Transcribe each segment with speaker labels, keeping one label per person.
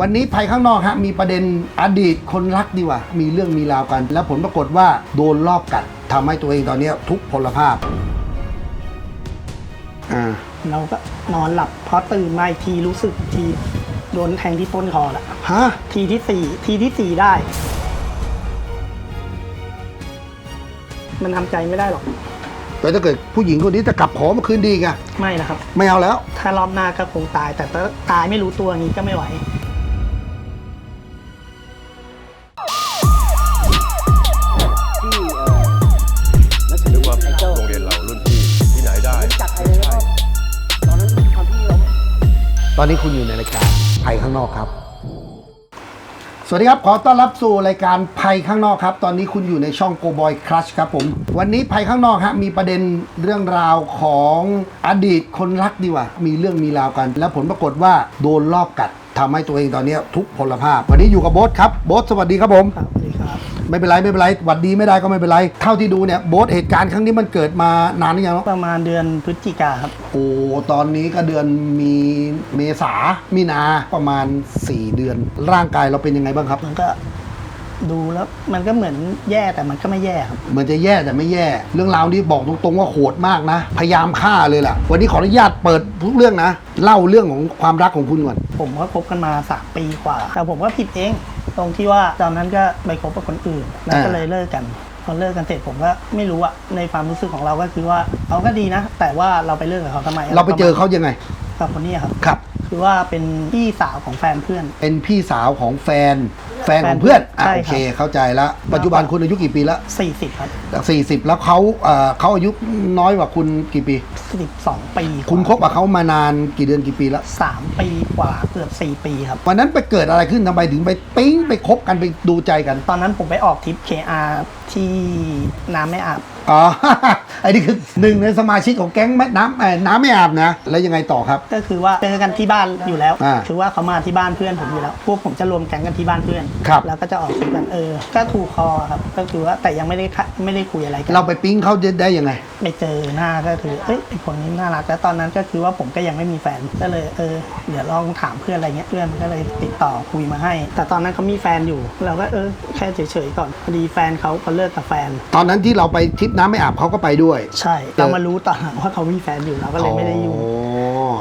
Speaker 1: วันนี้ภัยข้างนอกฮะมีประเด็นอดีตคนรักดีกว่า มีเรื่องมีราวกัน แล้วผลปรากฏว่าโดนรอบกัดทำให้ตัวเองตอนเนี้ยทุกพลภาพอ่า
Speaker 2: เราก็นอนหลับพอตื่นมาอีกทีรู้สึกทีโดนแทงที่ต้นคอละ
Speaker 1: ฮะ
Speaker 2: ทีที่สี่ทีที่สี่ได้ มันทำใจไม่ได้หรอก
Speaker 1: แต่ถ้าเกิดผู้หญิงคนนี้จะกลับขอมาคืนดีไง
Speaker 2: ไม่นะครับ
Speaker 1: ไม่เอาแล้ว
Speaker 2: ถ้ารอบหน้าก็คงตาย แต่ถ้าตายไม่รู้ตัวอย่างนี้ก็ไม่ไหว
Speaker 3: ตอนนี้คุ
Speaker 1: ณอยู่ในรายการภัยข้างนอกครับ สวัสดีครับขอต้อนรับสู่รายการภัยข้างนอกครับ ตอนนี้คุณอยู่ในช่อง Go Boy Crush ครับผมวันนี้ภัยข้างนอกฮะมีประเด็นเรื่องราวของอดีตคนรักดีกว่า มีเรื่องมีราวกัน แล้วผลปรากฏว่าโดนรอบกัดทำให้ตัวเองตอนนี้ทุกพลภาพ วันนี้อยู่กับโบ๊ทครับโบ๊ทสวัสดีครับผม
Speaker 2: สวัสดีครับ
Speaker 1: ไม่เป็นไรไม่เป็นไรหวัดดีไม่ได้ก็ไม่เป็นไรเท่าที่ดูเนี่ยโบ๊ทเหตุการณ์ครั้งนี้มันเกิดมานานหรือยังเนาะ
Speaker 2: ประมาณเดือนพฤศจิกาครับ
Speaker 1: โอ้ตอนนี้ก็เดือนมีเมษามีนาประมาณ 4 เดือน ร่างกายเราเป็นยังไงบ้างครับ
Speaker 2: มันก็ ดูแล้วมันก็เหมือนแย่แต่มันก็ไม่แย่ครับ
Speaker 1: เหมือนจะแย่แต่ไม่แย่ เรื่องราวนี้บอกตรงๆว่าโหดมากนะ พยายามฆ่าเลยล่ะ วันนี้ขออนุญาตเปิดทุกเรื่องนะ เล่าเรื่องของความรักของคุณก่อน
Speaker 2: ผมก็คบกันมาสามปีกว่า แต่ผมก็ผิดเอง ตรงที่ว่าตอนนั้นก็ไปคบกับคนอื่นแล้วก็
Speaker 1: อ่า
Speaker 2: เลยเลิกกันพอเลิกกันเสร็จผมก็ไม่รู้อะในความรู้สึกของเราก็คือว่าเขาก็ดีนะ แต่ว่าเราไปเลิกกับเขาทำไม
Speaker 1: เราไปเจอเขายังไง
Speaker 2: กับคนนี้ครับ
Speaker 1: ครับ
Speaker 2: คือว่าเป็นพี่สาวของแฟนเพื่อน
Speaker 1: เป็นพี่สาวของแฟน แฟนของเพื่อนอะ
Speaker 2: ใช่
Speaker 1: โอ
Speaker 2: ครับ
Speaker 1: เค เข้าใจแล้วปัจจุบันคุณอายุกี่ปีแล้ว
Speaker 2: 40 ครับ
Speaker 1: สี่สิบแล้วเขาเอ่อเขาอายุน้อยกว่าคุณกี่ปี
Speaker 2: 12ปี
Speaker 1: คุณคบกับเขามานานกี่เดือนกี่ปีแล้ว
Speaker 2: สามปีกว่าเกือบ4ปีครับ
Speaker 1: วันนั้นไปเกิดอะไรขึ้นทำไมถึงไปปิ๊งไปคบกันไปดูใจกัน
Speaker 2: ตอนนั้นผมไปออกทริป KR ที่น้ำไม่อาบ
Speaker 1: อ๋อ ไอ้นี่คือหนึ่งในสมาชิกของแก๊งแม่น้ำเอ่อน้ำไม่อาบนะ แล้วยังไงต่อครับ
Speaker 2: ก็คือว่าเจอกันที่บ้านอยู่แล้ว
Speaker 1: อ่า
Speaker 2: คือว่าเขามาที่บ้านเพื่อนผมอยู่แล้ว พวกผมจะรวมแก๊งกันที่บ้านเพื่อน
Speaker 1: ครับ
Speaker 2: แล้วก็จะออกทริปกันเออ ก็ถูกคอครับ ก็คือว่าแต่ยังไม่ได้ค่ะไม่ได้คุยอะไรกัน
Speaker 1: เราไปปิ๊งเขาได้ยังไง
Speaker 2: ไปเจอหน้าก็คือเอ้ยไอคนนี้น่ารักแล้วตอนนั้นก็คือว่าผมก็ยังไม่มีแฟน ก็เลยเออเดี๋ยวลองถามเพื่อนอะไรเงี้ย เพื่อนก็เลยติดต่อคุยมาให้ แต่ตอนนั้นเขามีแฟนอยู่ เราก็เออแค่เฉยๆก่อนพอดีแฟนเขาเขาเลิกกับแฟน
Speaker 1: ตอนนั้นที่เราไปทริปน้ำไม่อาบเขาก็ไปด้วย
Speaker 2: ใช่เรามารู้ตอนหลังว่าเขามีแฟนอยู่เราก็เลยไม่ได้ยุ่ง
Speaker 1: อ๋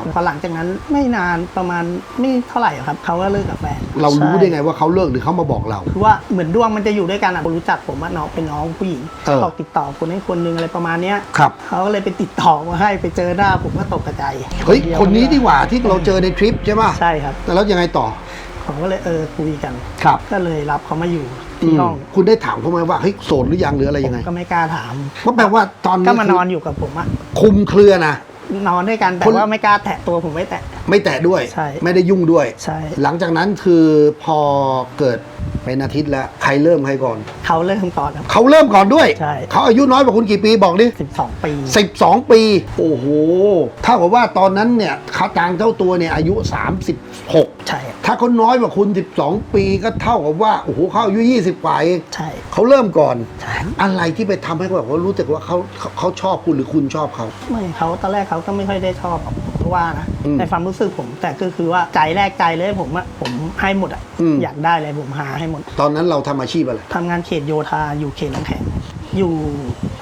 Speaker 1: อ
Speaker 2: พอหลังจากนั้นไม่นานประมาณไม่เท่าไหร่หรอกครับเขาก็เลิกกับแฟน
Speaker 1: เรารู้
Speaker 2: ใช่
Speaker 1: ได้ไงว่าเขาเลิกหรือเขามาบอกเรา
Speaker 2: คือว่าเหมือนดวงมันจะอยู่ด้วยกันอะคนรู้จักผมว่าน้องเป็นน้องผู้หญิง
Speaker 1: เออ
Speaker 2: บอกติดต่อคนให้คนนึงอะไรประมาณเนี้ย
Speaker 1: ครับ
Speaker 2: เขาก็เลยไปติดต่อมาให้ไปเจอหน้าผมก็ตกกระจาย
Speaker 1: เฮ้ยคนนี้ดีกว่าที่เราเจอในทริปใช่ป่ะ
Speaker 2: ใช่ครับ
Speaker 1: แต่แล้วยังไงต่อ
Speaker 2: ผมก็เลยเออคุยกัน
Speaker 1: ครับ
Speaker 2: ก็เลยรับเขามาอยู่ที่ห้อง
Speaker 1: มคุณได้ถามเขาไหมว่าเฮ้ยโสดหรือยังหรืออะไร
Speaker 2: ผ
Speaker 1: ยัง
Speaker 2: ม
Speaker 1: ไง
Speaker 2: ก็ไม่กล้าถาม
Speaker 1: ก็แปลว่าตอนนี้
Speaker 2: ก็มานอน
Speaker 1: คื
Speaker 2: อยู่กับผมอะ
Speaker 1: คุมเครือนะ
Speaker 2: นอนด้วยกันแต่
Speaker 1: คน
Speaker 2: ว่าไม่กล้าแตะตัวผมไม่แตะ
Speaker 1: ไม่แตะด้วย
Speaker 2: ใช่
Speaker 1: ไม่ได้ยุ่งด้วย
Speaker 2: ใช่
Speaker 1: หลังจากนั้นคือพอเกิด เป็นอาทิตย์แล้ว ใครเริ่มใครก่อน
Speaker 2: เขาเริ่มก่อนครับ
Speaker 1: เขาเริ่มก่อนด้วย
Speaker 2: ใช่
Speaker 1: เขาอายุน้อยกว่าคุณกี่ปีบอกดิ
Speaker 2: สิบสองปี
Speaker 1: 12 ปี โอ้โหเท่ากับว่าตอนนั้นเนี่ยเขาจางเจ้าตัวเนี่ยอายุ 36
Speaker 2: ใช่ครับ
Speaker 1: ถ้าเขาน้อยกว่าคุณ 12 ปีก็เท่ากับว่าโอ้โหเขาอายุ20กว่าเอง
Speaker 2: ใช่
Speaker 1: เขาเริ่มก่อน
Speaker 2: ใช่
Speaker 1: อะไรที่ไปทำให้เขาแบบว่ารู้สึกว่าเขาเขาเขาชอบคุณหรือคุณชอบเขา
Speaker 2: ไม่เขาตอนแรกเขาก็ไม่ค่อยได้ชอบหรอกเพราะว่านะ
Speaker 1: อืม
Speaker 2: ในความรู้สึกผมแต่ก็คือว่าใจแรกใจเลยผมอะผมให้หมดอะ
Speaker 1: อืม
Speaker 2: อยากได้เลยผมหาให้หมด
Speaker 1: ตอนนั้นเราทำอาชีพอะไร
Speaker 2: ทำงานเขตโยธาอยู่เขตน้ำแข็ง อยู่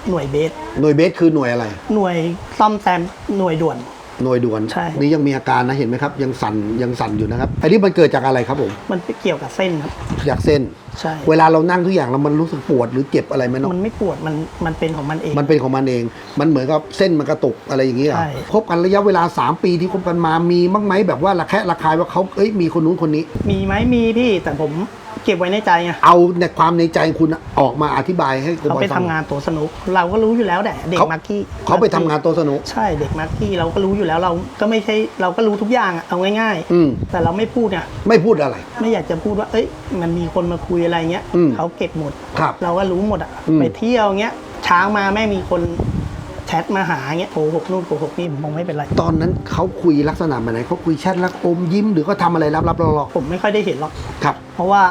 Speaker 2: หน่วยเบส
Speaker 1: หน่วยเบสคือหน่วยอะไร
Speaker 2: หน่วยซ่อมแซมหน่วยด่วน
Speaker 1: หน่วยด่วน
Speaker 2: ใช่
Speaker 1: นี่ยังมีอาการนะเห็นไหมครับ ยังสั่นยังสั่นอยู่นะครับอันนี้มันเกิดจากอะไรครับผม
Speaker 2: มันเกี่ยวกับเส้นครับ
Speaker 1: อยากเส้น
Speaker 2: ใช่
Speaker 1: เวลาเรานั่งทุกอย่างแล้วมันรู้สึกปวดหรือเจ็บอะไรไหมเนาะ
Speaker 2: มันไม่ปวดมันมันเป็นของมันเอง
Speaker 1: มันเป็นของมันเอง มันเหมือนกับเส้นมันกระตุกอะไรอย่างเงี้ยเหรอ
Speaker 2: ใช่
Speaker 1: คบกันระยะเวลา 3 ปีที่คบกันมามีบ้างไหมแบบว่าระแคะระคายว่าเขาเอ้ยมีคนนู้นคนนี้
Speaker 2: มีไหมมีพี่แต่ผม เก็บไว้ในใจไง
Speaker 1: เอาในความในใจคุณออกมาอธิบายให้กู
Speaker 2: เขา
Speaker 1: บอ
Speaker 2: ไป
Speaker 1: ย
Speaker 2: ทำ
Speaker 1: ฟัง
Speaker 2: งานตัวสนุก เราก็รู้อยู่แล้วแหละเด็ก
Speaker 1: เขา
Speaker 2: มาร์กี้
Speaker 1: เขาไปทำงานโตัวสนุก
Speaker 2: ใช่เด็กมาร์กี้เราก็รู้อยู่แล้วเราก็ไม่ใช่เราก็รู้ทุกอย่างอะเอาง่าย
Speaker 1: อืม
Speaker 2: ๆแต่เราไม่พูดเนี่ย
Speaker 1: ไม่พูดอะไร
Speaker 2: ไม่อยากจะพูดว่า เอ้ย มันมีคนมาคุยอะไรเงี้ย
Speaker 1: อืม
Speaker 2: เขาเก็บหมด
Speaker 1: ครับ
Speaker 2: เราก็รู้หมดอะ
Speaker 1: อืม
Speaker 2: ไปเที่ยวเงี้ยช้างมาแม่งมีคน แชทมาหาเงี้ยโกหกนู่นโกหกนี่ผมมองไม่เป็นไร
Speaker 1: ตอนนั้นเขาคุยลักษณะแบบไหนเขาคุยแชทแล้วอมยิ้มหรือเขาทำอะไรลับๆหลอก
Speaker 2: ผมไม่ค่อยได้เห็นหรอก
Speaker 1: ๆครับ
Speaker 2: เพราะว่า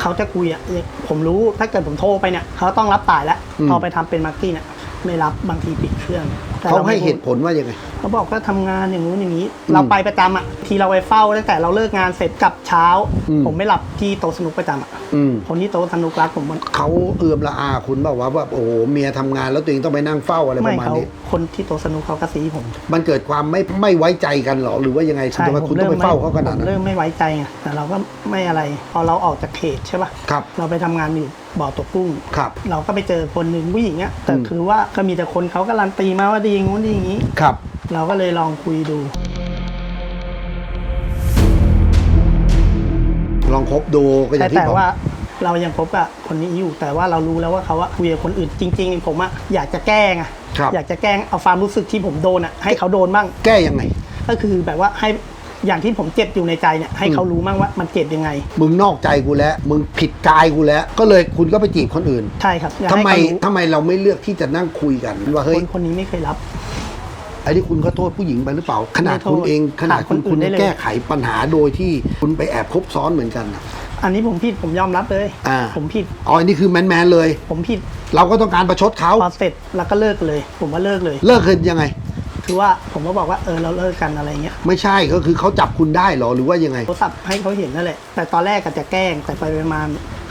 Speaker 2: เขาจะคุยอะผมรู้ถ้าเกิดผมโทรไปเนี่ยเขาต้องรับสายแล้ว
Speaker 1: อืม
Speaker 2: พอไปทำเป็นมาร์กี้เนี่ยไม่รับบางทีปิดเครื่องแต่
Speaker 1: เขา
Speaker 2: รไม่
Speaker 1: ให้เห
Speaker 2: พูด
Speaker 1: ตุผลว่ายังไง
Speaker 2: เขาบอกก็ทำงานอย่างนู้นอย่างนี้
Speaker 1: อืม
Speaker 2: เราไปประจำอะทีเราไปเฝ้าตั้งแต่เราเลิกงานเสร็จกลับเช้า
Speaker 1: อืม
Speaker 2: ผมไม่หลับที่โต๊ะสนุกประจำอะ
Speaker 1: อืม
Speaker 2: คนที่โต๊ะสนุกรักผมมัน
Speaker 1: เขาเอือมละอาคุณบอกว่าว่าโอ้โหเมียทำงานแล้วตัวเองต้องไปนั่งเฝ้าอะไรป
Speaker 2: ไม่
Speaker 1: ระมาณ
Speaker 2: เขา
Speaker 1: นี้
Speaker 2: คนที่โต๊ะสนุกเขากระซีผม
Speaker 1: มันเกิดความไม่ไม่ไว้ใจกันเหรอหรือว่ายังไงคุณ
Speaker 2: ใช่
Speaker 1: ทำไม
Speaker 2: ผม
Speaker 1: คุณต้องไป
Speaker 2: ไม่
Speaker 1: เฝ้าเขาขนาด
Speaker 2: ผม
Speaker 1: นั้น
Speaker 2: เริ่มไม่ไว้ใจไงแต่เราก็ไม่อะไร พอเราออกจากเขตใช่ป่ะ
Speaker 1: ครับ
Speaker 2: เราไปทำงานอยู่บ่อตกกุ้ง
Speaker 1: ครับ
Speaker 2: เราก็ไปเจอคนหนึ่งผู้หญิงอะแต่
Speaker 1: อืม
Speaker 2: คือว่าก็มีแต่คนเขาการันตีมาว่าดีอย่างงู้นดีอย่างนี้
Speaker 1: ครับ
Speaker 2: เราก็เลยลองคุยดู
Speaker 1: ลองคบดูก็อ
Speaker 2: แต่
Speaker 1: ย่างที่
Speaker 2: แต่
Speaker 1: บอก
Speaker 2: ว่าเรายังคบกับคนนี้อยู่ แต่ว่าเรารู้แล้วว่าเขาอะคุยกับคนอื่นจริง ๆ ผมอะอยากจะแกล้งอะ
Speaker 1: ครับ
Speaker 2: อยากจะแกล้งเอาความรู้สึกที่ผมโดนอะให้เขาโดนบ้าง
Speaker 1: แก้ยังไง
Speaker 2: ก็คือแบบว่าให้อย่างที่ผมเจ็บอยู่ในใจเนี่ยให้เขารู้บ้างว่ามันเจ็บยังไง
Speaker 1: มึงนอกใจกูแล้ว มึงผิดกายกูแล้ว ก็เลยคุณก็ไปจีบคนอื่น
Speaker 2: ใช่ครับอยาก
Speaker 1: ทำ
Speaker 2: ให้
Speaker 1: ไม
Speaker 2: เขารู้
Speaker 1: ทำไมเราไม่เลือกที่จะนั่งคุยกันว่าเฮ้
Speaker 2: ค
Speaker 1: ย
Speaker 2: นคนนี้ไม่เคยรับ
Speaker 1: ไอ้นี่คุณก็โทษผู้หญิงไปหรือเปล่า ขนาด
Speaker 2: ไม่โทษ
Speaker 1: คุณเองขนาดคุณ
Speaker 2: ถามคนอื่
Speaker 1: คุณ
Speaker 2: นได้เลย
Speaker 1: แก้ไขปัญหาโดยที่คุณไปแอบคบซ้อนเหมือนกันน่ะ
Speaker 2: อันนี้ผมผิดผมยอมรับเลย
Speaker 1: อ่า
Speaker 2: ผมผิด
Speaker 1: อ๋ออันนี้คือแมนแมนๆเลย
Speaker 2: ผมผิด
Speaker 1: เราก็ต้องการประชดเขา
Speaker 2: พอเสร็จแล้วก็เลิกเลย ผมว่าเลิกเลย
Speaker 1: เลิกคือยังไง
Speaker 2: คือว่าผมก็บอกว่าเออเราเลิกกันอะไรเงี้ย
Speaker 1: ไม่ใช่ก็คือเขาจับคุณได้เหรอหรือว่ายังไง
Speaker 2: โทรศัพท์ให้เขาเห็นนั่นแหละแต่ตอนแรกก็จะแกล้งแต่ไปไปมา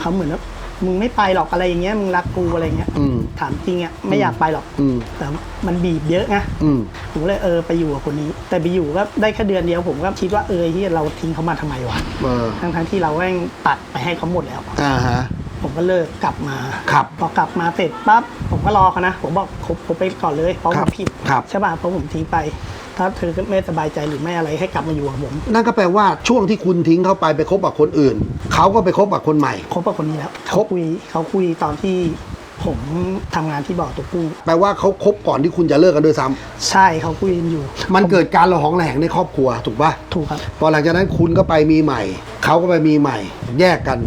Speaker 2: เขาเหมือนว่า มึงไม่ไปหรอกอะไรอย่างเงี้ยมึงรักกูอะไรเงี้ย
Speaker 1: อืม
Speaker 2: ถามจริงอะไม่อยากไปหรอก
Speaker 1: อืม
Speaker 2: แต่มันบีบเยอะไง
Speaker 1: อืม
Speaker 2: ผมก็เลยเออไปอยู่กับคนนี้ แต่ไปอยู่ก็ได้แค่เดือนเดียวผมก็คิดว่าเออที่เราทิ้งเขามาทำไมวะ
Speaker 1: เออ
Speaker 2: ทั้งทั้งๆที่เราแม่งตัดไปให้เขาหมดแล้ว
Speaker 1: อ่าฮะ
Speaker 2: ผมก็เลิกกลับมา
Speaker 1: ครับ
Speaker 2: พอกลับมาเสร็จปั๊บผมก็รอเขานะ ผมบอกคบคบไปก่อนเลยเพราะ
Speaker 1: ค
Speaker 2: ผ
Speaker 1: รับ
Speaker 2: มผิด
Speaker 1: ครับ
Speaker 2: ใช่ป่ะเพราะผมทิ้งไป ถ้าเธอไม่สบายใจหรือไม่อะไรให้กลับมาอยู่กับผม
Speaker 1: นั่นก็แปลว่าช่วงที่คุณทิ้งเขาไปไปคบกับคนอื่นเขาก็ไปคบกับคนใหม่
Speaker 2: คบกับคนนี้แล้ว
Speaker 1: ค
Speaker 2: เขา
Speaker 1: บ
Speaker 2: คุยเขาคุยตอนที่ ผมทำงานที่บ่อตกกุ้ง
Speaker 1: แปลว่าเขาคบก่อนที่คุณจะเลิกกันด้วยซ้ำ
Speaker 2: ใช่เขาคุยกันอยู่
Speaker 1: มันเกิดการระหองระแหงในครอบครัวถูกป่ะ
Speaker 2: ถูกครับ
Speaker 1: พอหลังจากนั้นคุณก็ไปมีใหม่ เขาก็ไปมีใหม่ แยกกัน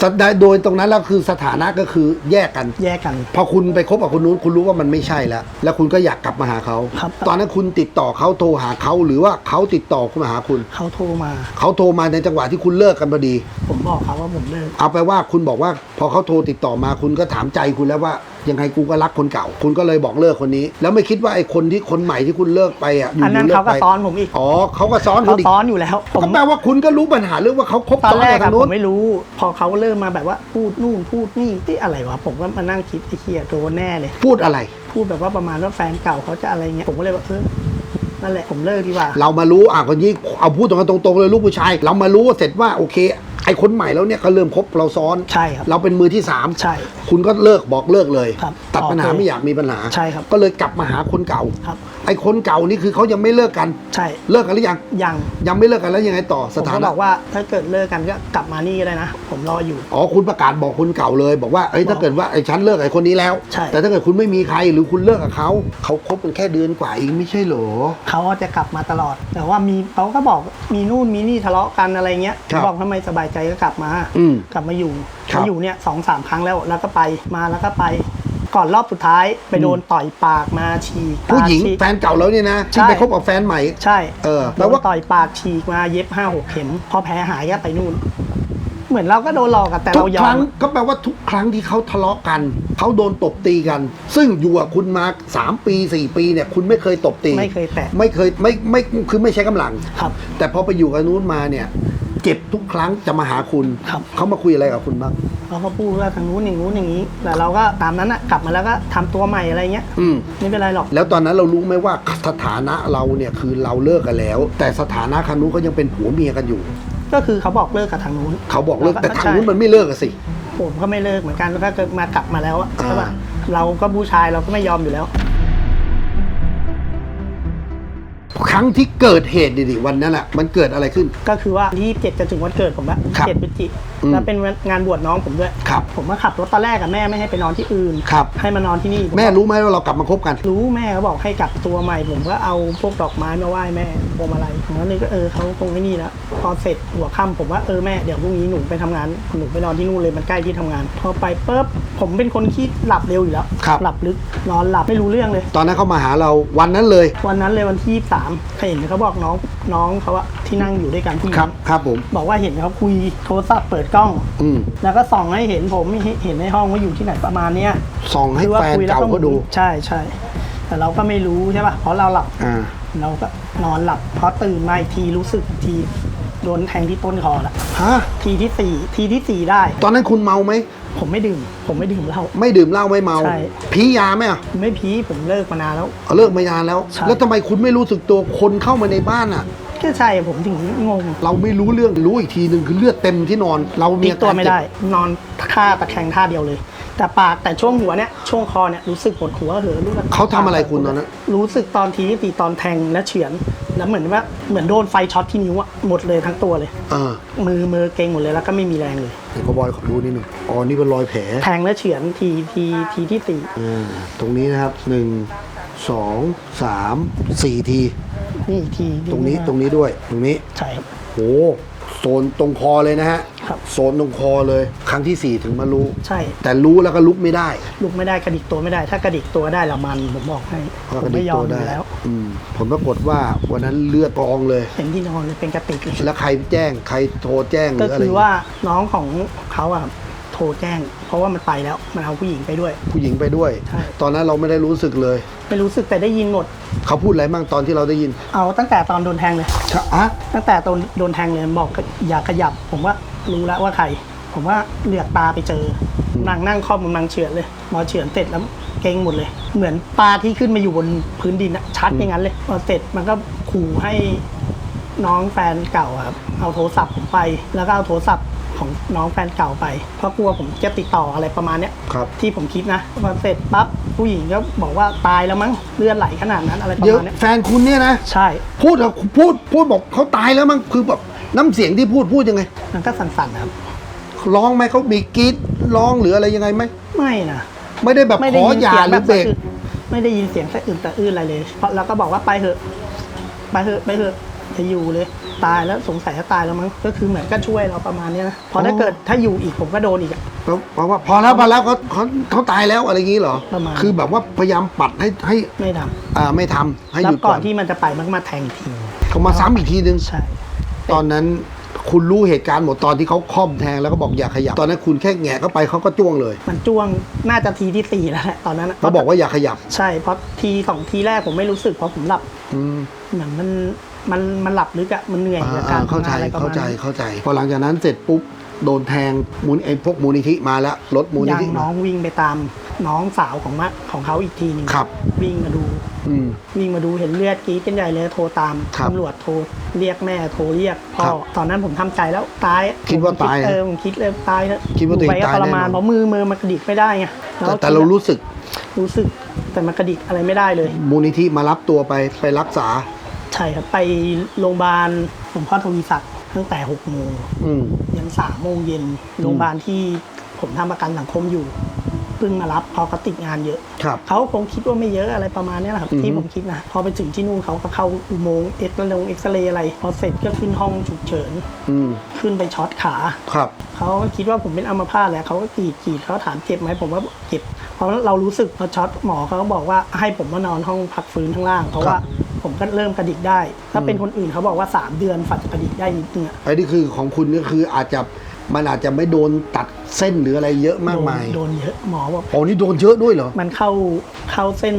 Speaker 1: สถโดยตรงนั้นแล้วคือสถานะก็คือแยกกัน
Speaker 2: แยกกัน
Speaker 1: พอคุณไปคบกับคนนู้นคุณรู้ว่ามันไม่ใช่แล้ว แล้วคุณก็อยากกลับมาหาเขา
Speaker 2: ครับ
Speaker 1: ตอนนั้นคุณติดต่อเขาโทรหาเขาหรือว่าเขาติดต่อคุณมาหาคุณ
Speaker 2: เขาโทรมา
Speaker 1: เขาโทรมาในจังหวะที่คุณเลิกกันพอดี
Speaker 2: ผมบอกเขาว่าผมเลิก
Speaker 1: เอาไปว่าคุณบอกว่า พอเขาโทรติดต่อมาคุณก็ถามใจคุณแล้วว่ายังไงกูก็รักคนเก่า คุณก็เลยบอกเลิกคนนี้ แล้วไม่คิดว่าไอ้คนที่คนใหม่ที่คุณเลิกไปอะอยู่
Speaker 2: อันนั้น
Speaker 1: ๆเลิ
Speaker 2: เขา
Speaker 1: ก
Speaker 2: ก็
Speaker 1: ไป
Speaker 2: ซ้อนผมอีก
Speaker 1: อ๋อเขาก็ซ้อนคุ
Speaker 2: เขา
Speaker 1: ณอีก
Speaker 2: ซ้อนอยู่แล้วผม
Speaker 1: ก็แปลว่าคุณก็รู้ปัญหาเรื่องว่าเขาคบ
Speaker 2: ตอน
Speaker 1: ซ้อน
Speaker 2: แรก
Speaker 1: กับ
Speaker 2: อะ
Speaker 1: ทาง
Speaker 2: ผ
Speaker 1: นู้น
Speaker 2: มไม่รู้ พอเขาเริ่มมาแบบว่าพูดนู่นพูดนี่ที่อะไรวะผมก็มานั่งคิดไอ้เหี้ยโดนแน่เลย
Speaker 1: พูดอะไร
Speaker 2: พูดแบบว่าประมาณว่าแฟนเก่าเขาจะอะไรเงี้ยผมก็เลยว่าเออนั่นแหละผมเลิกดีกว่า
Speaker 1: เรามารู้อะคนนี้เอาพูดตรงกันตรงๆเลยลูกผู้ชาย เรามารู้เสร็จว่าโอเค ไอ้คนใหม่แล้วเนี่ยเขาเริ่มคบเราซ้อน
Speaker 2: ใช่ครับ
Speaker 1: เราเป็นมือที่สาม
Speaker 2: ใช่
Speaker 1: คุณก็เลิกบอกเลิกเลย
Speaker 2: ครับ
Speaker 1: ตัดปัญหา
Speaker 2: โอเค
Speaker 1: ไม่อยากมีปัญหา
Speaker 2: ใช่ครับ
Speaker 1: ก็เลยกลับมาหาคนเก่า
Speaker 2: ครับ
Speaker 1: ไอ้คนเก่านี่คือเขายังไม่เลิกกัน
Speaker 2: ใช่
Speaker 1: เลิกกันหรือยัง
Speaker 2: ยัง
Speaker 1: ยังไม่เลิกกันแล้วยังไงต่อ
Speaker 2: ผ
Speaker 1: ส
Speaker 2: ม
Speaker 1: ถา
Speaker 2: ก็
Speaker 1: นะ
Speaker 2: บอกว่าถ้าเกิดเลิกกันก็กลับมานี่ก็ได้นะ ผมรออยู่
Speaker 1: อ๋อคุณประกาศบอกคนเก่าเลย บอกว่าเอ้ยถ้าเกิดว่าไอ้ฉันเลิกไอ้คนนี้แล้ว
Speaker 2: ใช่
Speaker 1: แต่ถ้าเกิดคุณไม่มีใครหรือคุณเลิกกับเขาเขาคบกันแค่เดือนกว่าเองไม่ใช่เหรอ
Speaker 2: เขาจะกลับมาตลอด แต่ว่ามีเขาก็บอกมีนู่นมีนี่ทะเลาะกันอะไรเงี้ย
Speaker 1: ครับ
Speaker 2: บอกทำไมสบายใจก็กลับมา
Speaker 1: อืม
Speaker 2: กลับมาอยู่
Speaker 1: ครับ
Speaker 2: มาอยู่เนี่ยสองสามครั้งแล้วแล้วก็ไปมาแล้วก็ไป ก่อนรอบสุดท้ายไปโดนต่อยปากมาฉีก
Speaker 1: ผู้หญิง
Speaker 2: ปากฉีก
Speaker 1: แฟนเก่าแล้วเนี่ยนะที่
Speaker 2: ใช่
Speaker 1: ไปคบกับแฟนใหม่
Speaker 2: ใช่
Speaker 1: เออแป
Speaker 2: โด
Speaker 1: ล
Speaker 2: น
Speaker 1: ว่า
Speaker 2: ต่อยปากฉีกมาเย็บห้าหกเข็ม พอแผลหายก็ไปนู่น เหมือนเราก็โดนหลอกอะแต่
Speaker 1: ทุ
Speaker 2: เรา
Speaker 1: ก
Speaker 2: ย
Speaker 1: ค
Speaker 2: อ
Speaker 1: รั้
Speaker 2: ม
Speaker 1: งก็แปลว่าทุกครั้งที่เขาทะเลาะกันเขาโดนตบตีกัน ซึ่งอยู่กับคุณมาสามปีสี่ปีเนี่ยคุณไม่เคยตบตี
Speaker 2: ไม่เคยแตะ
Speaker 1: ไม่เคยไม่ไม่คือไม่ใช้กำลัง
Speaker 2: ครับ
Speaker 1: แต่พอไปอยู่กับนู้นมาเนี่ย เจ็บทุกครั้งจะมาหาคุณ
Speaker 2: ครับ
Speaker 1: เขามาคุยอะไรกับคุณบ้าง
Speaker 2: เขาก็พูดว่าทางนู้นอย่างนู้นอย่างนี้แต่เราก็ตามนั้นอะกลับมาแล้วก็ทำตัวใหม่อะไรเงี้ย
Speaker 1: อืม
Speaker 2: ไม่เป็นไรหรอก
Speaker 1: แล้วตอนนั้นเรารู้ไหมว่าสถานะเราเนี่ยคือเราเลิกกันแล้ว แต่สถานะคันนู้นก็ยังเป็นผัวเมียกันอยู่
Speaker 2: ก็คือเขาบอกเลิกกับทางนู้น
Speaker 1: เขาบอกเลิก
Speaker 2: เราก็
Speaker 1: แต่ทางนู้น
Speaker 2: ใช่
Speaker 1: มันไม่เลิกอะสิ
Speaker 2: ผมก็ไม่เลิกเหมือนกันถ้าเกิดมากลับมาแล้วอะ
Speaker 1: อ่า
Speaker 2: ใช่ป่ะเราก็ผู้ชายเราก็ไม่ยอมอยู่แล้ว
Speaker 1: ครั้งที่เกิดเหตุดิๆวันนั้นอะมันเกิดอะไรขึ้น
Speaker 2: ก็คือว่าที่เจ็ดจะถึงวันเกิดผมละ
Speaker 1: ครับ
Speaker 2: เจ็ดพฤศจิ
Speaker 1: อืม
Speaker 2: แล้วเป็นงานบวชน้องผมด้วย
Speaker 1: ครับ
Speaker 2: ผมมาขับรถตอนแรกกับแม่ไม่ให้ไปนอนที่อื่น
Speaker 1: ครับ
Speaker 2: ให้มานอนที่นี่ผ
Speaker 1: แม่
Speaker 2: ก็
Speaker 1: รู้ไหมว่าเรากลับมาคบกัน
Speaker 2: รู้แม่เขาบอกให้กลับตัวใหม่ ผมก็เอาพวกดอกไม้มาไหว้แม่พวงมาลัยผมก็เลยก็เออเขาคงไม่นี่แล้วพอเสร็จหัวค่ำผมว่าเออแม่เดี๋ยวพรุ่งนี้หนูไปทำงานหนูไปนอนที่นู่นเลยมันใกล้ที่ทำงาน พอไปปุ๊บผมเป็นคนขี้หลับเร็วอยู่แล้ว
Speaker 1: ครับ
Speaker 2: หลับลึกนอนหลับไม่รู้เรื่องเลย
Speaker 1: ตอนนั้นเขามาหาเราวันนั้นเลย
Speaker 2: วันนั้นเลยวันที่สามเห็นเขาบอกน้องน้องเขาอะที่นั่งอยู่ด้วยกันผู้หญิ
Speaker 1: ครับ
Speaker 2: ง
Speaker 1: ครับผม
Speaker 2: บอกว่าเห็นเขาคุยโทรศัพท์เปิดกล้อง
Speaker 1: อืม
Speaker 2: แล้วก็ส่องให้เห็นผมเห็นในห้องว่าอยู่ที่ไหนประมาณเนี้ย
Speaker 1: ส่องให้
Speaker 2: คือว่า
Speaker 1: แฟน
Speaker 2: คุยแล้ว
Speaker 1: เก่าเขาดู
Speaker 2: ใช่ใช่แต่เราก็ไม่รู้ใช่ป่ะเพราะเราหลับ
Speaker 1: อ่า
Speaker 2: เราก็นอนหลับพอตื่นมาอีกทีรู้สึกอีกทีโดนแทงที่ต้นคอละ
Speaker 1: ฮะ
Speaker 2: ทีที่สี่ทีที่สี่ได้
Speaker 1: ตอนนั้นคุณเมาไหม
Speaker 2: ผมไม่ดื่ม ผมไม่ดื่มเหล้า
Speaker 1: ไม่ดื่มเหล้าไม่เมา
Speaker 2: ใช่
Speaker 1: พียาไหมอะ
Speaker 2: ไม่พีผมเลิกมานานแล้ว
Speaker 1: เอาเลิกไม่นานแล้ว
Speaker 2: ใช่
Speaker 1: แล้วทำไมคุณไม่รู้สึกตัวคนเข้ามาในบ้านอะ
Speaker 2: ก็ใช่ผมถึงงง
Speaker 1: เราไม่รู้เรื่องรู้อีกทีหนึ่งคือเลือดเต็มที่นอน เรา
Speaker 2: พ
Speaker 1: มี
Speaker 2: ลิก
Speaker 1: อา
Speaker 2: ตัว
Speaker 1: การ
Speaker 2: ไม่
Speaker 1: เจ็บ
Speaker 2: ได้นอนท่าตะแคงท่าเดียวเลย แต่ปากแต่ช่วงหัวเนี่ยช่วงคอเนี่ยรู้สึกปวดหัวเหอรู้สึก
Speaker 1: เขาทำอะไรคุณตอนนั้น
Speaker 2: รู้สึกตอนทีที่ตีตอนแทงและเฉือน แล้วเหมือนว่าเหมือนโดนไฟช็อตที่นิ้วอะหมดเลยทั้งตัวเลย
Speaker 1: อ่า
Speaker 2: มือมือเกร็งหมดเลยแล้วก็ไม่มีแรงเลย
Speaker 1: เดี๋ยวขอบอยขอดูนิดหนึ่งอ๋อนี่เป็นรอยแผล
Speaker 2: แทงและเฉือนทีทีทีที่สี่
Speaker 1: อ่าตรงนี้นะครับหนึ่งสองสามสี่ที
Speaker 2: นี่ที
Speaker 1: ตรงนี้ตรงนี้ด้วย ตรงนี้
Speaker 2: ใช่ครับ
Speaker 1: โอ้โซนตรงคอเลยนะฮะ
Speaker 2: ครับ
Speaker 1: โซนตรงคอเลย ครั้งที่สี่ถึงมารู้
Speaker 2: ใช่
Speaker 1: แต่รู้แล้วก็ลุกไม่ได้
Speaker 2: ลุกไม่ได้กระดิกตัวไม่ได้ ถ้ากระดิกตัวได้ละมันผมบอกให้
Speaker 1: เพราะ
Speaker 2: ผ
Speaker 1: ก
Speaker 2: ม
Speaker 1: ระดิ
Speaker 2: ไม่
Speaker 1: ก
Speaker 2: ยอ
Speaker 1: ตั
Speaker 2: ม
Speaker 1: ว
Speaker 2: อ
Speaker 1: ได้
Speaker 2: ยู่แล้ว
Speaker 1: อืมผลปรากฏว่าวันนั้นเลือดกองเลย
Speaker 2: เห็นที่นอนเลยเป็นกระติกเลย
Speaker 1: แล้วใครแจ้งใครโทรแจ้งห
Speaker 2: ก็
Speaker 1: รืออะไร
Speaker 2: คือว่าน้องของเขาอะครับโทรแจ้ง เพราะว่ามันไปแล้วมันเอาผู้หญิงไปด้วย
Speaker 1: ผู้หญิงไปด้วย
Speaker 2: ใช่
Speaker 1: ตอนนั้นเราไม่ได้รู้สึกเลย
Speaker 2: ไม่รู้สึกแต่ได้ยินหมด
Speaker 1: เขาพูดอะไรบ้างตอนที่เราได้ยิน
Speaker 2: เอาตั้งแต่ตอนโดนแทงเลย
Speaker 1: อะ
Speaker 2: ตั้งแต่ตอนโดนแทงเลยบอกอย่าขยับ ผมว่า รู้แล้วว่าใคร ผมว่าเหลือกตาไปเจอนั่งนั่งคอมมันนังเฉือนเลยพอเฉือนเสร็จแล้วเก่งหมดเลย เหมือนปลาที่ขึ้นมาอยู่บนพื้นดินอะชัดอย่างนั้นเลยพอเสร็จมันก็ขู่ให้น้องแฟนเก่าอะครับเอาโทรศัพท์ผมไป แล้วก็เอาโทรศัพท์ของน้องแฟนเก่าไป เพราะกลัวผมจะติดต่ออะไรประมาณเนี้ย
Speaker 1: ครับ
Speaker 2: ที่ผมคิดนะพอเสร็จปั๊บผู้หญิงก็บอกว่าตายแล้วมั้งเลือดไหลขนาดนั้นอะไรประ
Speaker 1: เดี๋ยว
Speaker 2: มาณเนี้ย
Speaker 1: แฟนคุณเนี่ยนะ
Speaker 2: ใช่
Speaker 1: พูดอะพูดพูดบอกเขาตายแล้วมั้งคือแบบ น้ำเสียงที่พูดพูดยังไง
Speaker 2: มันก็สั่นๆนะครับ
Speaker 1: ร้องไหมเขามีกรีดร้องหรืออะไรยังไงไหม
Speaker 2: ไม่นะ
Speaker 1: ไม่ได้แบบ
Speaker 2: ไม่
Speaker 1: ข
Speaker 2: ได้
Speaker 1: อ
Speaker 2: ยิน
Speaker 1: หย่า
Speaker 2: เสียง
Speaker 1: ห
Speaker 2: แบ
Speaker 1: รือบเบรก
Speaker 2: สะอึกไม่ได้ยินเสียงสะอึกแต่อื้นอะไรเลยเพราะเราก็บอกว่าไปเถอะ ไปเถอะไปเถอะจะอยู่เลย ตายแล้วสงสัยจะตายแล้วมั้งก็คือเหมือนก็ช่วยเราประมาณเนี้ยนะเพราะถ้าเกิดถ้าอยู่อีกผมก็โดนอีกอะ
Speaker 1: เพราะว่าพอแล้วพอแล้วเขาเขาเขาตายแล้วอะไรอย่างนี้เหรอ
Speaker 2: ประมาณ
Speaker 1: คือแบบว่าพยายามปัดให้ให้
Speaker 2: ไม่ท
Speaker 1: อ่าไม่ทำให้ำห
Speaker 2: แล้ว
Speaker 1: ยุด
Speaker 2: ก่
Speaker 1: ก่
Speaker 2: อ
Speaker 1: อนน
Speaker 2: ที่มันจะไปมันก็มาแทงอีกที
Speaker 1: เขามาซ้ำอีกทีนึง
Speaker 2: ใช่
Speaker 1: ตอนนั้นคุณรู้เหตุการณ์หมดตอนที่เขาค่อมแทงแล้วก็บอกอย่าขยับ ตอนนั้นคุณแค่แหงะเข้าไปเขาก็จ้วงเลย
Speaker 2: มันจ้วงน่าจะทีที่สี่แล้วแหละตอนนั้นอะ
Speaker 1: เขาบอกว่าอย่าขยับ
Speaker 2: ใช่เพราะทีสองทีแรกผมไม่รู้สึกเพราะผมหลับ
Speaker 1: อืม
Speaker 2: เหมือนมันมันมันหลับลึกอะมันเหนื่อย
Speaker 1: อ่า
Speaker 2: กับ
Speaker 1: อ่า
Speaker 2: การ
Speaker 1: เข้าใจ
Speaker 2: ทำงนอะไรประ
Speaker 1: เข้า
Speaker 2: มาณ
Speaker 1: ใจ
Speaker 2: นั้น
Speaker 1: เข้าใจ พอหลังจากนั้นเสร็จปุ๊บ โดนแทงมูลไอ้พวกมูลนิธิมาแล้วรถมูลนิ
Speaker 2: ยัง
Speaker 1: ธิ
Speaker 2: น้
Speaker 1: มา
Speaker 2: องวิ่งไปตามน้องสาวของมะของเขาอีกทีหนึ่ง
Speaker 1: ครับ
Speaker 2: วิ่งมาดู
Speaker 1: อืม
Speaker 2: วิ่งมาดูเห็นเลือดกรีดกันใหญ่เลยโทรตาม
Speaker 1: ครับ
Speaker 2: ตำรวจโทรเรียกแม่โทรเรียกพ่
Speaker 1: ครั
Speaker 2: อบตอนนั้นผมทำใจแล้วตาย
Speaker 1: คิดว่าตาย
Speaker 2: เออผมคิดเลยตายเถอะ
Speaker 1: คิดว่าตัวเอง
Speaker 2: ไปก็
Speaker 1: ตาย
Speaker 2: ทรมาน
Speaker 1: แน่นอน
Speaker 2: เพราะมือมือมันกระดิกไม่ได้ไง
Speaker 1: แต่แต่เรารู้สึก
Speaker 2: รู้สึกแต่มันกระดิกอะไรไม่ได้เลย
Speaker 1: มูลนิธิมารับตัวไปไปรักษา
Speaker 2: ใช่ครับไปโรงพยาบาลหลวงพ่อทวีศักดิ์ ตั้งแต่หกโมง
Speaker 1: อืม
Speaker 2: ยันสามโมงเย็นโรงพยาบาลที่ผมทำประกันสังคมอยู่เพิ่งมารับเพอเขาติดงานเยอะ
Speaker 1: ครับ
Speaker 2: เขาคงคิดว่าไม่เยอะอะไรประมาณเนี้ยแหละครับ
Speaker 1: อือฮึ
Speaker 2: ที่ผมคิดนะ พอไปถึงที่นู่นเขาก็เข้าอุโมงค์เอ็กซเรย์เอ็กซเรย์อะไร พอเสร็จก็ขึ้นห้องฉุกเฉิน
Speaker 1: อืม
Speaker 2: ขึ้นไปช็อตขา
Speaker 1: ครับ
Speaker 2: เขาก็คิดว่าผมเป็นอัมพาตแหละเขาก็กรีดกรีดเขาถามเจ็บไหมผมว่าเจ็บเพราะเรารู้สึกพอช็อตหมอเขาก็บอกว่าให้ผมมานอนห้องพักฟื้นข้างล่าง เพราะว่า ผมก็เริ่มกระดิกได้ ถ้าเป็นคนอื่นเขาบอกว่า 3 เดือนฝัดจะกระดิกได้นิดนึงอะ
Speaker 1: ไอ้นี่คือของคุณก็คืออาจจะมันอาจจะไม่โดนตัดเส้นหรืออะไรเยอะมากมาย
Speaker 2: โดนเยอะหมอบอก
Speaker 1: โอ้นี่โดนเยอะด้วยเหรอ
Speaker 2: มันเข้าเข้าเส้น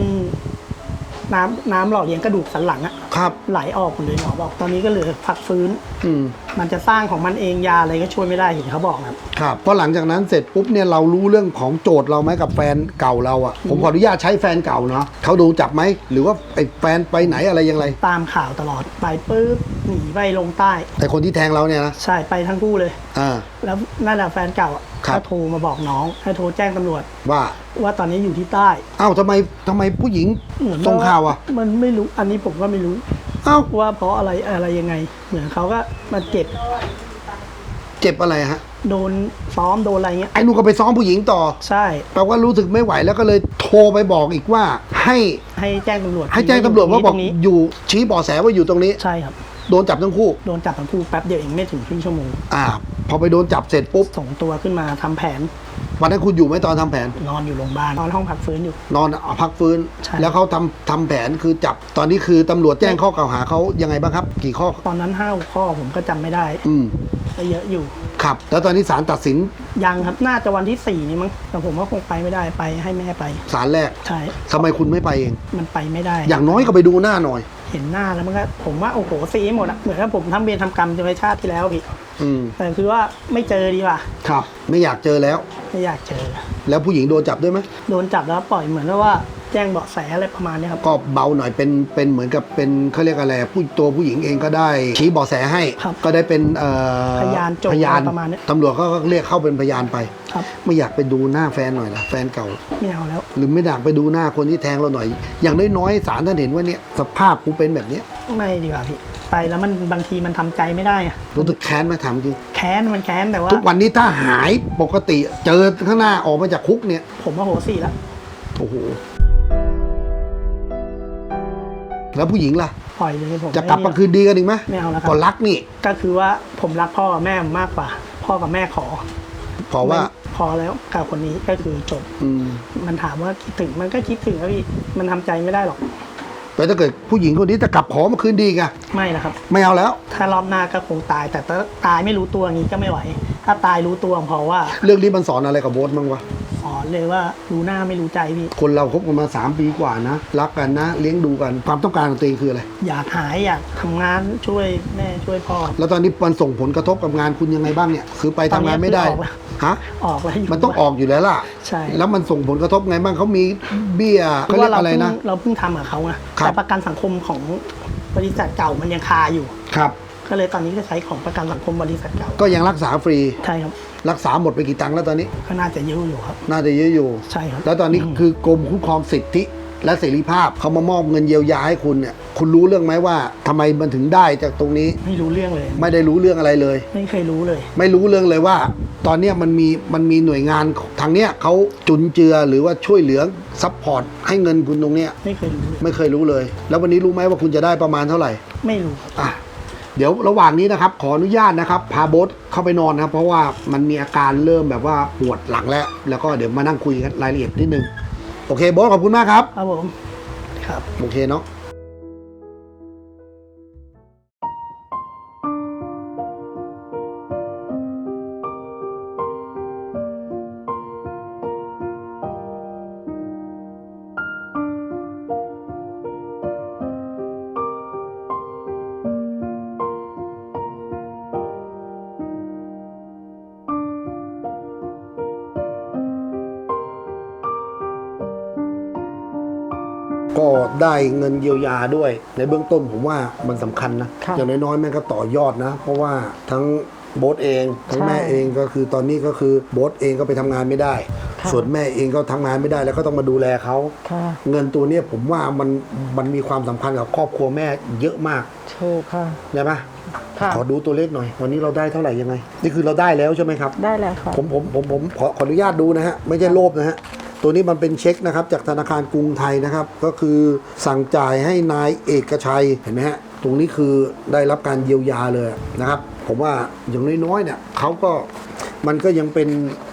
Speaker 2: น้ำน้ำหล่อเลี้ยงกระดูกสันหลังอะ
Speaker 1: ครับ
Speaker 2: ไหลออกหมดเลยหมอบอก ตอนนี้ก็เหลือพักฟื้น
Speaker 1: อืม
Speaker 2: มันจะสร้างของมันเองยาอะไรก็ช่วยไม่ได้เห็นเขาบอกนะครับ
Speaker 1: ครับพอหลังจากนั้นเสร็จปุ๊บเนี่ยเรารู้เรื่องของโจทย์เราไหมกับแฟนเก่าเราอะ่ะ ผมขออนุญาตใช้แฟนเก่าเนาะเขาโดนจับไหม หรือว่าไอ้แฟนไปไหนอะไรยังไง
Speaker 2: ตามข่าวตลอดไปปุ๊บหนีไปลงใต้
Speaker 1: แต่คนที่แทงเราเนี่ยนะ
Speaker 2: ใช่ไปทั้งคู่เลย
Speaker 1: อ่า
Speaker 2: แล้วนั่นแหละแฟนเก่าอะ
Speaker 1: ครับ
Speaker 2: ก็โทรมาบอกน้องให้โทรแจ้งตำรวจ
Speaker 1: ว่า
Speaker 2: ว่าตอนนี้อยู่ที่ใต้
Speaker 1: เอ้าทำไมทำไมผู้หญิง
Speaker 2: เหมือน
Speaker 1: ส่งข่าวอะ
Speaker 2: มันไม่รู้อันนี้ผมก็ไม่รู้
Speaker 1: เอ้า
Speaker 2: ว่าเพราะอะไรอะไรยังไง เหมือนเขาก็มาเจ็บ
Speaker 1: เจ็บอะไรฮะ
Speaker 2: โดนซ้อมโดนอะไรเงี้ย
Speaker 1: ไอ้หนูก็ไปซ้อมผู้หญิงต่อ
Speaker 2: ใช่
Speaker 1: แปลว่ารู้สึกไม่ไหวแล้วก็เลยโทรไปบอกอีกว่า ให้
Speaker 2: ให้แจ้งตำรวจ
Speaker 1: ให้แจ้งตำรวจว่าบอก
Speaker 2: ตรงนี้
Speaker 1: อยู่ชี้เบาะแสว่าอยู่ตรงนี้
Speaker 2: ใช่ครับ
Speaker 1: โดนจับทั้งคู่
Speaker 2: โดนจับทั้งคู่แป๊บเดียวเองไม่ถึงครึ่งชั่วโมง
Speaker 1: อ่า พอไปโดนจับเสร็จปุ๊บ
Speaker 2: ส่งตัวขึ้นมาทำแผน
Speaker 1: วันนั้นคุณอยู่ไหมตอนทำแผน
Speaker 2: นอนอยู่โรงพยาบาลนอนห้องพักฟื้นอยู่
Speaker 1: นอนเอาพักฟื้น
Speaker 2: ใช่
Speaker 1: แล้วเขาทำทำแผนคือจับตอนนี้คือตำรวจแจ้งข้อกล่าวหาเขายังไงบ้างครับ กี่ข้อ
Speaker 2: ตอนนั้นห้าข้อผมก็จำไม่ได้
Speaker 1: อืม
Speaker 2: ก็เยอะอยู่
Speaker 1: ครับ แล้วตอนนี้ศาลตัดสิน
Speaker 2: ยังครับน่าจะวันที่สี่นี้มั้งแต่ผมว่าคงไปไม่ได้ไปให้แม่ไป
Speaker 1: ศาลแรก
Speaker 2: ใช่
Speaker 1: ทำไมคุณไม่ไปเอง
Speaker 2: มันไปไม่ได้
Speaker 1: อย่างน้อยก็ไปดูหน้าหน่อย
Speaker 2: เห็นหน้าแล้วมันก็ผมว่าโอ้โหซีหมดอะเหมือนกับผมทำเวรทำกรรมจะไปชาติที่แล้วพี่
Speaker 1: อืม
Speaker 2: แต่คือว่าไม่เจอดีกว่า
Speaker 1: ครับ ไม่อยากเจอแล้ว
Speaker 2: ไม่อยากเจอ
Speaker 1: แล้วผู้หญิงโดนจับด้วยไหม
Speaker 2: โดนจับแล้วปล่อยเหมือนกับว่า แจ้งเบาะแสอะไรประมาณเนี้ยครับ
Speaker 1: ก็เบาหน่อยเป็นเป็นเหมือนกับเป็นเขาเรียกอะไรผู้ตัวผู้หญิงเองก็ได้ชี้เบาะแสให้
Speaker 2: ครับ
Speaker 1: ก็ได้เป็นเอ่อ
Speaker 2: พยานโจทย์
Speaker 1: พยาน
Speaker 2: ประมาณเนี้ย
Speaker 1: ตำรวจก็เรียกเข้าเป็นพยานไป
Speaker 2: ครับ
Speaker 1: ไม่อยากไปดูหน้าแฟนหน่อยนะแฟนเก่า
Speaker 2: ไม่เอาแล้ว
Speaker 1: หรือไม่อยากไปดูหน้าคนที่แทงเราหน่อย อย่างน้อยๆศาลท่านเห็นว่าเนี่ยสภาพกูเป็นแบบเนี้ย
Speaker 2: ไม่ดีกว่าพี่ไปแล้วมันบางทีมันทำใจไม่ได้อะ
Speaker 1: รู้สึกแค้นไหมถามจริง
Speaker 2: แค้นมันแค้นแต่ว่า
Speaker 1: ทุกวันนี้ถ้าหายปกติเจอข้างหน้าออกมาจากคุกเนี่ย
Speaker 2: ผมว่าโหสี่แล้ว
Speaker 1: โอ้โห แล้วผู้หญิงล่ะ
Speaker 2: ปล่อยเลยผม
Speaker 1: จะกลับมาคืนดีกันอีกไหม
Speaker 2: ไม่เอาแล้วครั
Speaker 1: ก็
Speaker 2: บ
Speaker 1: รักนี่
Speaker 2: ก็คือว่าผมรักพ่อกับแม่มากกว่า พ่อกับแม่ขอ
Speaker 1: เพราะว่า
Speaker 2: ไม่พอแล้วกับคนนี้ก็คือจบ
Speaker 1: อืม
Speaker 2: มันถามว่าคิดถึงมันก็คิดถึงครับพี่มันทำใจไม่ได้หรอก
Speaker 1: แต่ถ้าเกิดผู้หญิงคนนี้จะกลับขอมาคืนดีกัน
Speaker 2: ไม่นะครับ
Speaker 1: ไม่เอาแล้ว
Speaker 2: ถ้ารอบหน้าก็คงตาย แต่ถ้าตายไม่รู้ตัวอย่างนี้ก็ไม่ไหว ถ้าตายรู้ตัวเพราะว่า
Speaker 1: เรื่องนี้มันสอนอะไรกับโบ๊ทบ้างวะ
Speaker 2: ส อนเลยว่ารู้หน้าไม่รู้ใจพี่
Speaker 1: คนเราคบกันมา 3 ปีกว่านะ รักกันนะ เลี้ยงดูกัน ความต้องการของตัวเองคืออะไร
Speaker 2: อยากหายอยากทำงานช่วยแม่ช่วยพ่อ
Speaker 1: แล้วตอนนี้มันส่งผลกระทบกับงานคุณยังไงบ้างเนี่ย คือไปทำงานไม่ได้
Speaker 2: ตอนนี้คือออกแล้ว
Speaker 1: ฮะ
Speaker 2: ออกแล้วยู่
Speaker 1: มันต้องออกอยู่แล้วล่ะ
Speaker 2: ใช่
Speaker 1: แล้วมันส่งผลกระทบไงบ้างเขามีเบี้ย
Speaker 2: เพ
Speaker 1: เขา
Speaker 2: ราะ
Speaker 1: เรี
Speaker 2: ว่าย
Speaker 1: ก
Speaker 2: เรา
Speaker 1: อะไร
Speaker 2: เพิ่ง
Speaker 1: นะ
Speaker 2: เราเพิ่งทำกับเขาไง
Speaker 1: ครับ
Speaker 2: แต่ประกันสังคมของบริษัทเก่ามันยังคาอยู่
Speaker 1: ครับ
Speaker 2: ก็เลยตอนนี้ก็ใช้ของประกันสังคมบริษัทเก่า
Speaker 1: ก็ยังรักษาฟรี
Speaker 2: ใช่ครับ
Speaker 1: รักษาหมดไปกี่ตังค์แล้วตอนนี้
Speaker 2: ก็น่าจะเยอะอยู่ครับ
Speaker 1: น่าจะเยอะอยู่
Speaker 2: ใช่ครับ
Speaker 1: แล้วตอนนี้คือกรมคุ้มครองสิทธิ และเสรีภาพเขามามอบเงินเยียวยาให้คุณเนี่ย คุณรู้เรื่องไหมว่าทำไมมันถึงได้จากตรงนี้
Speaker 2: ไม่รู้เรื่องเลย
Speaker 1: ไม่ได้รู้เรื่องอะไรเลย
Speaker 2: ไม่เคยรู้เลย
Speaker 1: ไม่รู้เรื่องเลยว่า ตอนเนี้ยมันมีมันมีหน่วยงานทางเนี้ยเขาจุนเจือหรือว่าช่วยเหลือซัพพอร์ตให้เงินคุณตรงเนี้ย
Speaker 2: ไม่เคยรู้เลย
Speaker 1: ไม่เคยรู้เลย แล้ววันนี้รู้ไหมว่าคุณจะได้ประมาณเท่าไหร่
Speaker 2: ไม่รู้
Speaker 1: อะ เดี๋ยวระหว่างนี้นะครับ ขออนุญาตนะครับ พาโบสเข้าไปนอนนะครับ เพราะว่ามันมีอาการเริ่มแบบว่าปวดหลังแล้ว แล้วก็เดี๋ยวมานั่งคุยกันรายละเอียดนิดนึง โอเคโบสขอบคุณมากครับ
Speaker 2: ครับผม ครับ
Speaker 1: โอเคเนาะ ก็ได้เงินเยียวยาด้วย ในเบื้องต้นผมว่ามันสำคัญนะ
Speaker 4: ค่ะ
Speaker 1: อย่างน้อยๆแม่ก็ต่อยอดนะ เพราะว่าทั้งโบ๊ทเองทั้ง
Speaker 4: ใช่
Speaker 1: แม่เองก็คือตอนนี้ก็คือโบ๊ทเองก็ไปทำงานไม่ได้
Speaker 4: ค่ะ
Speaker 1: ส่วนแม่เองก็ทำงานไม่ได้แล้วก็ต้องมาดูแลเขา
Speaker 4: ค่ะ
Speaker 1: เงินตัวเนี้ยผมว่ามันมันมีความสัมพันธ์กับครอบครัวแม่เยอะมาก
Speaker 4: ถูกค่ะ
Speaker 1: ใช่ไหม
Speaker 4: ค่ะ
Speaker 1: ขอดูตัวเลขหน่อย วันนี้เราได้เท่าไหร่ยังไง นี่คือเราได้แล้วใช่ไหมครับ
Speaker 4: ได้แล้วค่ะ
Speaker 1: ผมผมผมผมขอขออนุญาตดูนะฮะ ไม่ใช่โลภนะฮะ ตัวนี้มันเป็นเช็คนะครับจากธนาคารกรุงไทยนะครับ ก็คือสั่งจ่ายให้นายเอกชัยเห็นไหมฮะตรงนี้คือได้รับการเยียวยาเลยนะครับ ผมว่าอย่างน้อยๆเนี่ยเขาก็ มันก็ยังเป็น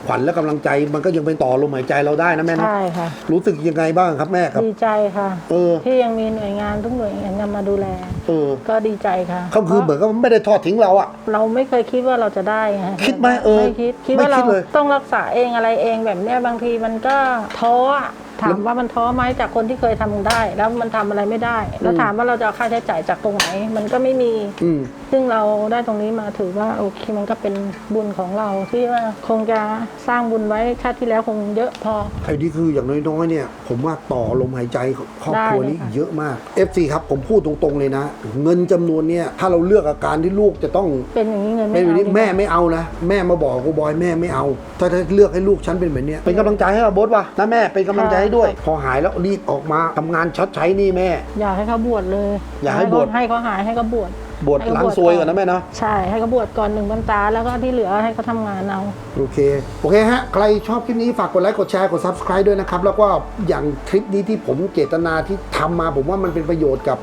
Speaker 1: ขวัญและกำลังใจ มันก็ยังเป็นต่อลมหายใจเราได้นะแม่นะ
Speaker 4: ใช่ค่ะ
Speaker 1: รู้สึกยังไงบ้างครับแม่ครับ
Speaker 4: ดีใจค่ะ
Speaker 1: เออ
Speaker 4: ที่ยังมีหน่วยงานทุกหน่วยงานนำมาดูแล
Speaker 1: เออ
Speaker 4: ก็ดีใจค่ะ
Speaker 1: เขาคือเหมือนกับไม่ได้ทอดทิ้งเราอะ
Speaker 4: เราไม่เคยคิดว่าเราจะได้ไง
Speaker 1: คิดไหมเออ
Speaker 4: ไม่คิดคิด
Speaker 1: ไม่
Speaker 4: ว่า
Speaker 1: คิ
Speaker 4: เรา
Speaker 1: ดเลย
Speaker 4: ต้องรักษาเองอะไรเองแบบเนี้ยบางทีมันก็ท้ออะถามว่ามันท้อไหมจากคนที่เคยทำได้ แล้วมันทำอะไรไม่ได้ แล้วถามว่าเราจะเอาค่าใช้จ่ายจากตรงไหน มันก็ไม่มี
Speaker 1: อืม
Speaker 4: ซึ่งเราได้ตรงนี้มาถือว่าโอเคมันก็เป็นบุญของเราที่ว่าคงจะสร้างบุญไว้ชาติที่แล้วคงเยอะพอ
Speaker 1: ไอ้นี่คืออย่างน้อยๆเนี่ย ผมว่าต่อลมหายใจของครอบครัวนี้
Speaker 4: ได้เลยค่ะ
Speaker 1: เยอะมาก FC ครับผมพูดตรงๆเลยนะ เงินจำนวนเนี่ยถ้าเราเลือกอาการที่ลูกจะต้อง
Speaker 4: เป็นอย่างนี้เงิน
Speaker 1: เป็นแบบนี้
Speaker 4: เอาดีกว่า
Speaker 1: แม่ไม่เอานะแม่มาบอกกูบอยแม่ไม่เอา ถ้าถ้าเลือกให้ลูกฉันเป็นแบบเนี้ยเป็นกำลังใจให้เราโบดว่ะนะแม่เป็นกำลังใจให้ด้วย พอหายแล้วรีบออกมาทำงานชดใช้หนี่แม่
Speaker 4: อยากให้เขาบวชเลย
Speaker 1: อยากให้บวช
Speaker 4: ให้เขาหายให้เขาบวช
Speaker 1: บวชหลังซวยก่อนนะแม่เนาะ
Speaker 4: ใช่ให้เขาบวชก่อนหนึ่งพรรษาแล้วก็ที่เหลือให้เขาทำงานเอา
Speaker 1: โอเค โอเคฮะ ใครชอบคลิปนี้ฝากกดไลค์ กดแชร์ กด subscribe ด้วยนะครับ แล้วก็อย่างคลิปนี้ที่ผมเจตนาที่ทำมา ผมว่ามันเป็นประโยชน์กับ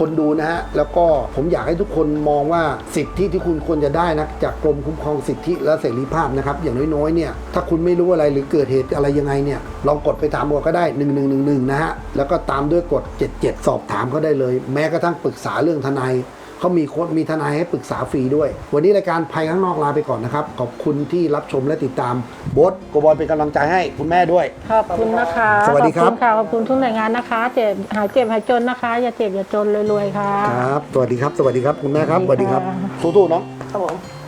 Speaker 1: คนดูนะฮะ แล้วก็ผมอยากให้ทุกคนมองว่าสิทธิที่คุณควรจะได้นะจากกรมคุ้มครองสิทธิและเสรีภาพนะครับ อย่างน้อยๆ เนี่ย ถ้าคุณไม่รู้อะไรหรือเกิดเหตุอะไรยังไงเนี่ย ลองกดไปถามก่อนก็ได้ 1111 นะฮะ แล้วก็ตามด้วยกด 77 สอบถามเขาได้เลย แม้กระทั่งปรึกษาเรื่องทนาย เขามีโค้ดมีทนายให้ปรึกษาฟรีด้วย วันนี้รายการภัยข้างนอกลาไปก่อนนะครับ ขอบคุณที่รับชมและติดตามโบทโกบอยเป็นกำลังใจให้คุณแม่ด้วย
Speaker 4: ขอบคุณนะคะ
Speaker 1: สวัสดีครับ
Speaker 4: ขอบคุณค่ะขอบคุณทุกหน่วยงานนะคะ เจ็บหายเจ็บหายจนนะคะ อย่าเจ็บอย่าจนรวยๆค่ะ
Speaker 1: ครับ สวัสดีครับ สวัสดีครับคุณแม่ครับ สวัสดีครับ
Speaker 4: ค่ะ
Speaker 1: สู้ๆน้อง
Speaker 2: ครับผม